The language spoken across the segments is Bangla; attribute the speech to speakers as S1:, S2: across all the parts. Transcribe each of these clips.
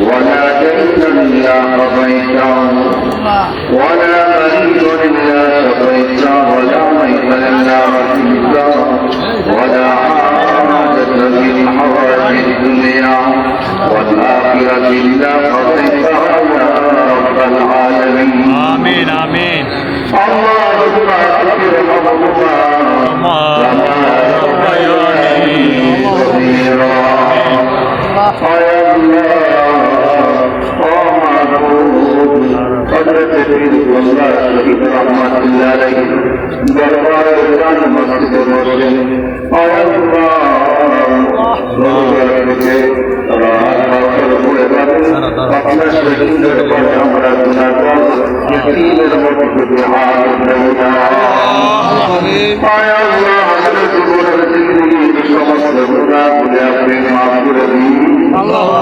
S1: ولا جنة إلا قضيته ولا مريض إلا شفيته ولا مريض إلا رحمته ولا حاجة من في الدنيا. والآخرة إلا قضيتها يا رب العالمين.
S2: آمين آمين.
S1: اللهم اغفر ربنا كما ربياني صغيرا قدرت في والله شهيد رحمة الله عليه دربار الجان مسجد المسلم يا الله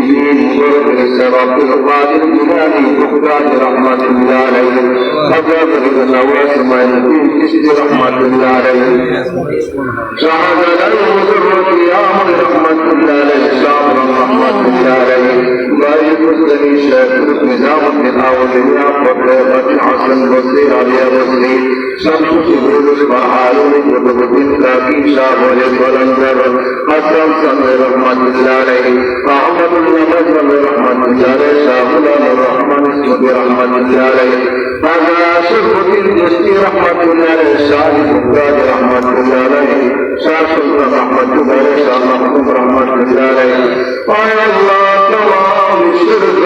S1: الكوفيين شيخ السراف القادر شهد له مسر القيام رحمة الله عليه شعبا رحمة الله عليه لا يمسني شاكر نظام من أولياء فقيمة حسن بصير علي بصير شمس بولس وحالون قطب الدين لاقي شاه ولد ولنظر حسن سمي رحمة الله عليه أحمد النمج رحمة الله عليه شاه غلام الرحمن اسمه رحمة الله عليه هذا شرف الدين رحمة الله عليه شاه المقداد رحمة الله عليه شاه سلطان رحمة الله عليه شاه محمود رحمة الله عليه يا الله تمام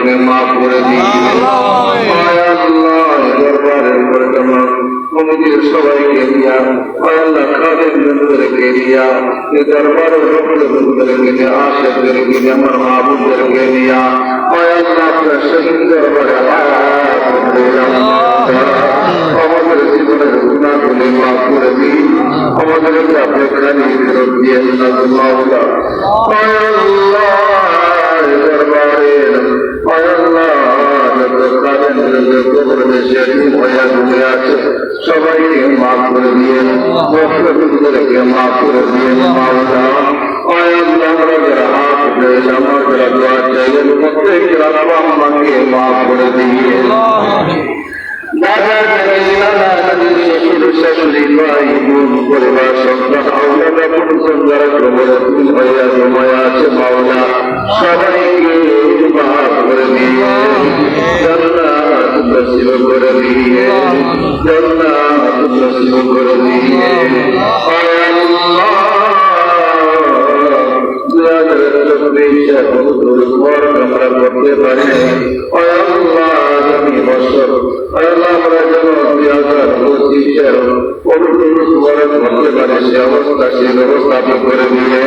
S1: আপনি মাফ করে দিন। কমিটির সবাইকে দিয়া আল্লাহ খাদের বন্ধুদেরকে দিয়া এ দরবারের সকল বন্ধুদেরকে দিয়া আশেখদেরকে দিয়া আমার মাহবুবদেরকে দিয়া আল্লাহ আপনার শহীদ দরবারে আমাদের জীবনের গুণাগুলি মাফ করে দিন। আমাদেরকে আপনি খালি ফেরত দিয়ে আল্লাহ আল্লাহ। সবাইকে মাফ করে দিয়ে মফলকে মাফ করে দিয়ে মাওলা আয় আল্লাহ আমরা যারা হাত উঠে আমার যারা দোয়া চাইলেন প্রত্যেকের আল্লাহ আমাকে মাফ দিয়ে আয় আল্লাহ যাদের চোখে ইচ্ছা পর আমরা করতে পারি আগামী বছর আমরা যেন দুই হাজার পঁচিশের অনুপ্রবেশ করতে পারি সে অবস্থা সে ব্যবস্থা আপনি করে দিয়ে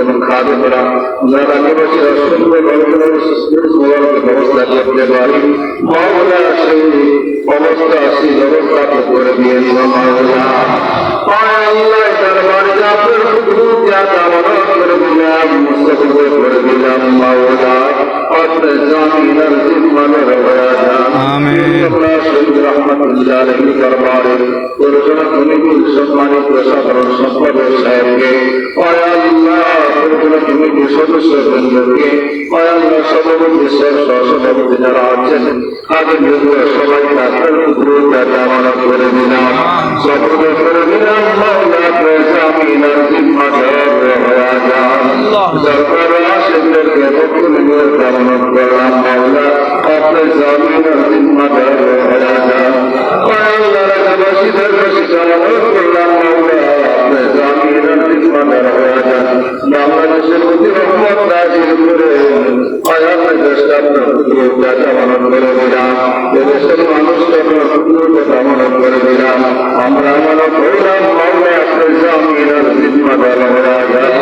S1: এবং খাবে করা যারা নিবাসীরা সুন্দর ভাবে যেন ব্যবস্থা করতে পারি মাওলা সেই অবস্থা সেই ব্যবস্থা আপনি করে দিয়ে মাওলা আয় আল্লাহ দরবার আপনার হুকুম যা দাওয়া করে দিলেন দিলাম মুস্তফিকে করে দিলাম মাওলা আপনি জামিনার জিম্মাদার হয়ে যান
S2: আমিন।
S1: আল্লাহ শহীদ রহমতুল্লাহ আলাইহি দরবারে পরিচালনা কমিটির সম্মানিত সাধারণ সম্পাদক সাহেবকে ওয়া আল্লাহ পরিচালনা কমিটির সদস্যবৃন্দকে ওয়া আল্লাহ সভাপতি সহ সভাপতি যারা আছেন আগে সবাই তাদের উপরে কামনা করে দিলাম সকলে করে দিলাম মাওলা জামিনার জিম্মাদার হয়ে যান সরকার আশেখদেরকে পক্ষ নিয়ে কামনা করলাম মাওলা আপনি জামিনার জিম্মাদার হয়ে যান আল্লাহ রাজাবাসীদের কাছে কামনা করলাম মাওলা আপনি জামিনার জিম্মাদার আপনার করে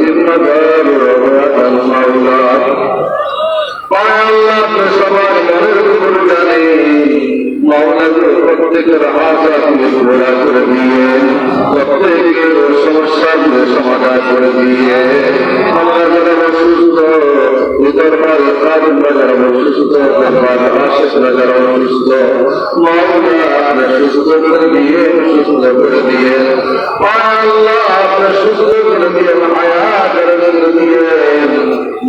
S1: হয়ে যান মাওলা পায় আল্লাহ আপনি সবার মনের খবর জানে মাওলাদের প্রত্যেকের আশা আপনি ঘোরা করে দিয়ে প্রত্যেকের সমস্যাগুলো সমাধান করে দিয়ে আমরা যারা অসুস্থ দরবার কাজরা যারা অসুস্থ আপনি সুস্থ করে দিয়ে সুস্থ করে দিয়ে আপনি সুস্থ করে দিয়ে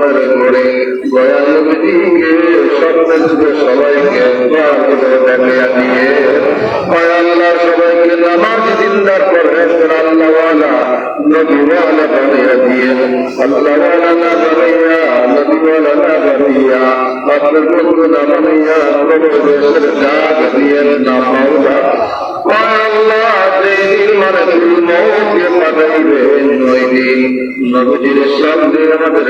S1: ফকিরের কৃপা শহীদ রহমাতুল্লাহ আলাইহি যখন কাল কবি রাসূল মুনাজাত নজর করবি আসরি মুনাজাত নজর করবি আসরি মুনাজাত নজর করবি আল্লাহ তোমার করে দয়াল নবীকে স্বপ্নে যুগে আমাদের